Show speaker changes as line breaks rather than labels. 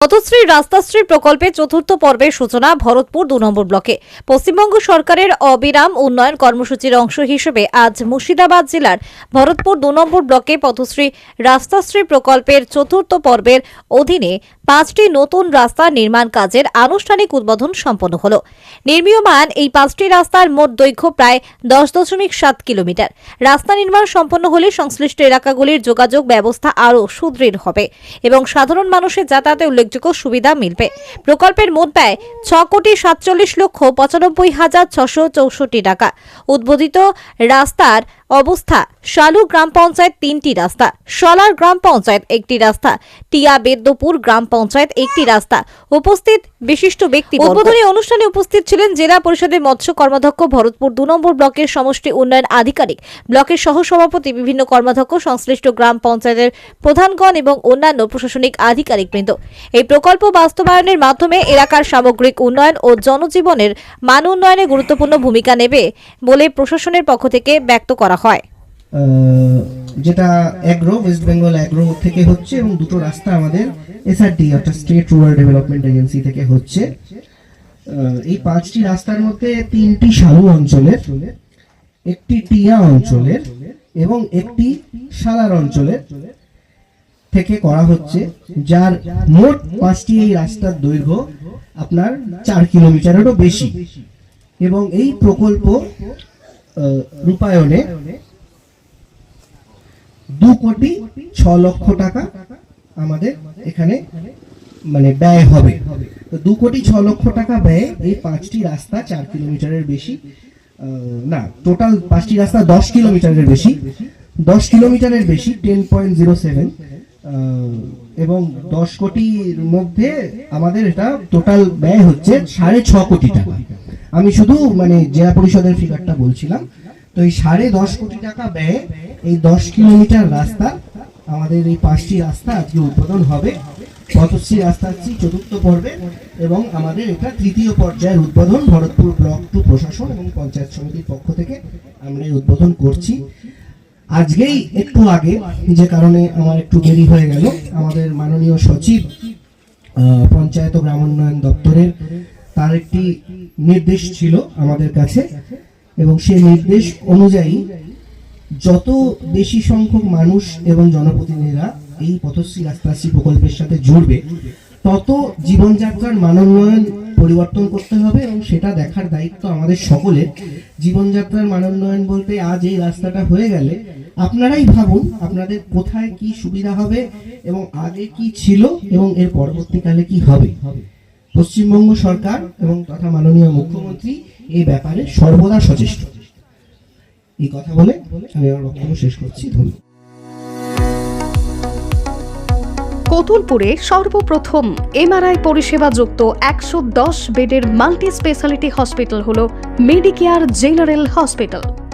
পথশ্রী রাস্তাশ্রী প্রকল্পের চতুর্থ পর্বের সূচনা ভরতপুর দু নম্বর ব্লকে। পশ্চিমবঙ্গ সরকারের অবিরাম উন্নয়ন কর্মসূচির অংশ হিসেবে আজ মুর্শিদাবাদ জেলার ভরতপুর দু নম্বর ব্লকে পথশ্রী রাস্তাশ্রী প্রকল্পের চতুর্থ পর্বের অধীনে পাঁচটি নতুন রাস্তা নির্মাণ কাজের আনুষ্ঠানিক উদ্বোধন সম্পন্ন হল। নির্মীয়মান এই পাঁচটি রাস্তার মোট দৈর্ঘ্য প্রায় দশ দশমিক সাত কিলোমিটার। রাস্তা নির্মাণ সম্পন্ন হলে সংশ্লিষ্ট এলাকাগুলির যোগাযোগ ব্যবস্থা আরও সুদৃঢ় হবে এবং সাধারণ মানুষের যাতায়াতে উল্লেখযোগ্য সুবিধা মিলবে। প্রকল্পের মোট ব্যয় ছ কোটি সাতচল্লিশ লক্ষ পঁচানব্বই হাজার ছশো চৌষট্টি টাকা। উদ্বোধিত রাস্তার অবস্থা। শালু গ্রাম পঞ্চায়েত তিনটি রাস্তা। সলার গ্রাম পঞ্চায়েত একটি রাস্তা। টিয়া বেদ্যপুর গ্রাম পঞ্চায়েত একটি রাস্তা। উপস্থিত বিশিষ্ট ব্যক্তি উদ্বোধনী অনুষ্ঠানে উপস্থিত ছিলেন জেলা পরিষদের মৎস্য কর্মাধ্যক্ষ ভরতপুর দু নম্বর ব্লকের সমষ্টি উন্নয়ন আধিকারিক। ব্লকের সহসভাপতি বিভিন্ন কর্মাধ্যক্ষ, সংশ্লিষ্ট গ্রাম পঞ্চায়েতের প্রধানগণ এবং অন্যান্য প্রশাসনিক আধিকারিক আধিকারিকবৃন্দ। এই প্রকল্প বাস্তবায়নের মাধ্যমে এলাকার সামগ্রিক উন্নয়ন ও জনজীবনের মান উন্নয়নে গুরুত্বপূর্ণ ভূমিকা নেবে বলে প্রশাসনের পক্ষ থেকে ব্যক্ত করা হয়।
যেটা অ্যাগ্রো ওয়েস্ট বেঙ্গল অ্যাগ্রো থেকে হচ্ছে এবং দুটো রাস্তা আমাদের এসআরডি অর্থাৎ স্টেট রুরাল ডেভেলপমেন্ট এজেন্সি থেকে হচ্ছে। এই পাঁচটি রাস্তার মধ্যে তিনটি সালু অঞ্চলের, একটি টিয়া অঞ্চলের এবং একটি সালার অঞ্চলের থেকে করা হচ্ছে, যার মোট পাঁচটি এই রাস্তার দৈর্ঘ্য আপনার চার কিলোমিটারেরও বেশি। এবং এই প্রকল্প রূপায়ণে দু কোটি ছ লক্ষ টাকা আমাদের এখানে মানে ব্যয় হবে। তো দু কোটি ছ লক্ষ টাকা ব্যয়ে এই পাঁচটি রাস্তা চার কিলোমিটারের বেশি না টোটাল পাঁচটি রাস্তা দশ কিলোমিটারের বেশি, দশ কিলোমিটারের বেশি টেন পয়েন্ট জিরো সেভেন এবং দশ কোটির মধ্যে আমাদের এটা টোটাল ব্যয় হচ্ছে সাড়ে ছ কোটি টাকা। আমি শুধু মানে জেলা পরিষদের ফিগারটা বলছিলাম। তো এই সাড়ে দশ কোটি টাকা ব্যয়ে এই দশ কিলোমিটার রাস্তা, আমাদের এই পাঁচটি রাস্তা আজকে উদ্বোধন হবে। পথশ্রী রাস্তা হচ্ছে চতুর্থ পর্বে এবং আমাদের এটা তৃতীয় পর্যায়ের উদ্বোধন ভরতপুর ব্লক টু প্রশাসন এবং পঞ্চায়েত সমিতির পক্ষ থেকে আমরা এই উদ্বোধন করছি। আজকেই একটু আগে, যে কারণে আমার একটু দেরি হয়ে গেল, আমাদের মাননীয় সচিব পঞ্চায়েত ও গ্রামোন্নয়ন দপ্তরের তার একটি নির্দেশ ছিল আমাদের কাছে, এবং সেই নির্দেশ অনুযায়ী যত বেশি সংখ্যক মানুষ এবং জনপ্রতিনিধিরা এই পথশ্রী রাস্তাশ্রী প্রকল্পের সাথে জুড়বে, তত জীবনযাত্রার মানোন্নয়ন পরিবর্তন করতে হবে, এবং সেটা দেখার দায়িত্ব আমাদের সকলের। জীবনযাত্রার মানোন্নয়ন বলতে আজ এই রাস্তাটা হয়ে গেলে আপনারাই ভাবুন আপনাদের কোথায় কি সুবিধা হবে, এবং আগে কি ছিল, এবং এর পরবর্তীকালে কি হবে। পশ্চিমবঙ্গ সরকার এবং তথা মাননীয় মুখ্যমন্ত্রী এই ব্যাপারে সর্বদা সচেষ্ট। এই কথা বলে আমি আমার বক্তব্য শেষ করছি। ধন্যবাদ।
কতুলপুরে সর্বপ্রথম এমআরআই পরিষেবা যুক্ত একশো দশ বেডের মাল্টি স্পেশালিটি হসপিটাল হল মেডিকেয়ার জেনারেল হসপিটাল।